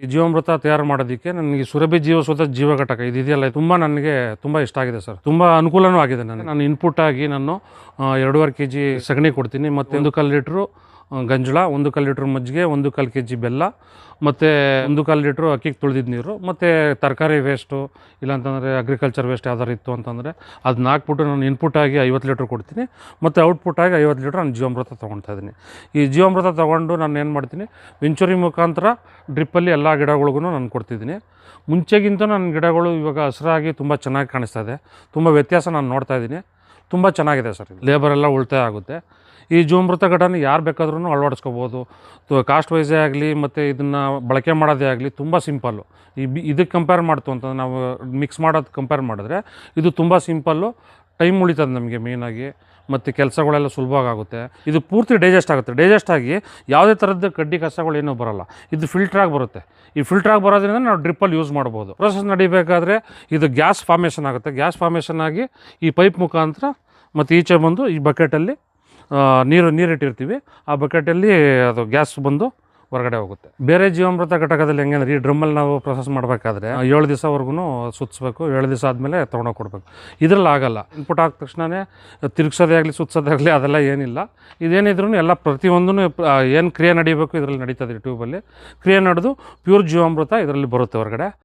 ಈ ಜೀವಾಮೃತ ತಯಾರು ಮಾಡೋದಕ್ಕೆ ನನಗೆ ಸುರಭಿ ಜೀವಸುತ ಜೀವ ಘಟಕ ಇದೆಯಲ್ಲ ತುಂಬ ನನಗೆ ತುಂಬ ಇಷ್ಟ ಆಗಿದೆ ಸರ್. ತುಂಬ ಅನುಕೂಲನೂ ಆಗಿದೆ ನನಗೆ. ನಾನು ಇನ್ಪುಟ್ ಆಗಿ ನಾನು ಎರಡೂವರೆ ಕೆ ಜಿ ಸಗಣಿ ಕೊಡ್ತೀನಿ ಮತ್ತೆ ಒಂದು ಕಾಲು ಲೀಟ್ರು ಗಂಜಳ, ಒಂದು ಕಾಲು ಲೀಟ್ರ್ ಮಜ್ಜಿಗೆ, ಒಂದು ಕಾಲು ಕೆ ಜಿ ಬೆಲ್ಲ, ಮತ್ತು ಒಂದು ಕಾಲು ಲೀಟ್ರು ಅಕ್ಕಿಗೆ ತುಳಿದಿದ್ದ ನೀರು, ಮತ್ತು ತರಕಾರಿ ವೇಸ್ಟು ಇಲ್ಲಾಂತಂದರೆ ಅಗ್ರಿಕಲ್ಚರ್ ವೇಸ್ಟ್ ಯಾವ್ದಾರು ಇತ್ತು ಅಂತಂದರೆ ಅದನ್ನ ಹಾಕ್ಬಿಟ್ಟು ನಾನು ಇನ್ಪುಟ್ ಆಗಿ ಐವತ್ತು ಲೀಟ್ರ್ ಕೊಡ್ತೀನಿ, ಮತ್ತು ಔಟ್ಪುಟ್ ಆಗಿ ಐವತ್ತು ಲೀಟ್ರ್ ನಾನು ಜೀವಾಮೃತ ತೊಗೊಳ್ತಾ ಇದ್ದೀನಿ. ಈ ಜೀವಾಮೃತ ತೊಗೊಂಡು ನಾನು ಏನು ಮಾಡ್ತೀನಿ ವೆಂಚುರಿ ಮುಖಾಂತರ ಡ್ರಿಪ್ಪಲ್ಲಿ ಎಲ್ಲ ಗಿಡಗಳಿಗೂ ನಾನು ಕೊಡ್ತಿದ್ದೀನಿ. ಮುಂಚೆಗಿಂತ ನನ್ನ ಗಿಡಗಳು ಇವಾಗ ಹಸಿರಾಗಿ ತುಂಬ ಚೆನ್ನಾಗಿ ಕಾಣಿಸ್ತಾ ಇದೆ, ತುಂಬ ವ್ಯತ್ಯಾಸ ನಾನು ನೋಡ್ತಾ ಇದ್ದೀನಿ. ತುಂಬ ಚೆನ್ನಾಗಿದೆ ಸರ್ ಲೇಬರ್ ಎಲ್ಲ ಉಳಿತಾಯ ಆಗುತ್ತೆ. ಈ ಜೂಮೃತ ಘಟನೆ ಯಾರು ಬೇಕಾದ್ರೂ ಅಳವಡಿಸ್ಕೋಬೋದು. ಕಾಸ್ಟ್ ವೈಸೇ ಆಗಲಿ, ಮತ್ತು ಇದನ್ನು ಬಳಕೆ ಮಾಡೋದೇ ಆಗಲಿ ತುಂಬ ಸಿಂಪಲ್ಲು ಈ ಬಿ ಇದಕ್ಕೆ ಕಂಪೇರ್ ಮಾಡ್ತು ಅಂತಂದ್ರೆ ನಾವು ಮಿಕ್ಸ್ ಮಾಡೋದು ಕಂಪೇರ್ ಮಾಡಿದ್ರೆ ಇದು ತುಂಬ ಸಿಂಪಲ್ಲು ಟೈಮ್ ಉಳಿತದೆ ನಮಗೆ ಮೇಯ್ನಾಗಿ ಮತ್ತು ಕೆಲಸಗಳೆಲ್ಲ ಸುಲಭವಾಗಿ ಆಗುತ್ತೆ ಇದು ಪೂರ್ತಿ ಡೈಜೆಸ್ಟ್ ಆಗುತ್ತೆ. ಡೈಜೆಸ್ಟ್ ಆಗಿ ಯಾವುದೇ ಥರದ ಕಡ್ಡಿ ಕಸಗಳು ಏನೂ ಬರೋಲ್ಲ. ಇದು ಫಿಲ್ಟ್ರಾಗಿ ಬರುತ್ತೆ. ಈ ಫಿಲ್ಟ್ರಾಗಿ ಬರೋದ್ರಿಂದ ನಾವು ಡ್ರಿಪ್ಪಲ್ಲಿ ಯೂಸ್ ಮಾಡ್ಬೋದು. ಪ್ರೊಸೆಸ್ ನಡಿಬೇಕಾದ್ರೆ ಇದು ಗ್ಯಾಸ್ ಫಾರ್ಮೇಷನ್ ಆಗುತ್ತೆ. ಗ್ಯಾಸ್ ಫಾರ್ಮೇಷನ್ ಆಗಿ ಈ ಪೈಪ್ ಮುಖಾಂತರ ಮತ್ತು ಈಚೆ ಬಂದು ಈ ಬಕೆಟಲ್ಲಿ ನೀರು, ನೀರಿಟ್ಟಿರ್ತೀವಿ. ಆ ಬಕೆಟಲ್ಲಿ ಅದು ಗ್ಯಾಸ್ ಬಂದು ಹೊರಗಡೆ ಹೋಗುತ್ತೆ. ಬೇರೆ ಜೀವಾಮೃತ ಘಟಕದಲ್ಲಿ ಹೆಂಗಂದ್ರೆ ಈ ಡ್ರಮ್ಮಲ್ಲಿ ನಾವು ಪ್ರೊಸೆಸ್ ಮಾಡಬೇಕಾದ್ರೆ ಏಳು ದಿವಸವರೆಗೂ ಸುತ್ತಿಸ್ಬೇಕು ಏಳು ದಿವಸ ಆದಮೇಲೆ ತೊಗೊಂಡೋಗಿ ಕೊಡಬೇಕು. ಇದರಲ್ಲಿ ಆಗಲ್ಲ. ಇನ್ಪುಟ್ ಆದ ತಕ್ಷಣವೇ ತಿರುಗ್ಸೋದೇ ಆಗಲಿ ಸುತ್ತಿಸೋದೇ ಆಗಲಿ, ಅದೆಲ್ಲ ಏನಿಲ್ಲ. ಇದೇನಿದ್ರೂ ಎಲ್ಲ ಪ್ರತಿಯೊಂದೂ ಏನು ಕ್ರಿಯೆ ನಡೀಬೇಕು ಇದರಲ್ಲಿ ನಡೀತದೆ ಟ್ಯೂಬಲ್ಲಿ ಕ್ರಿಯೆ ನಡೆದು ಪ್ಯೂರ್ ಜೀವಾಮೃತ ಇದರಲ್ಲಿ ಬರುತ್ತೆ ಹೊರಗಡೆ.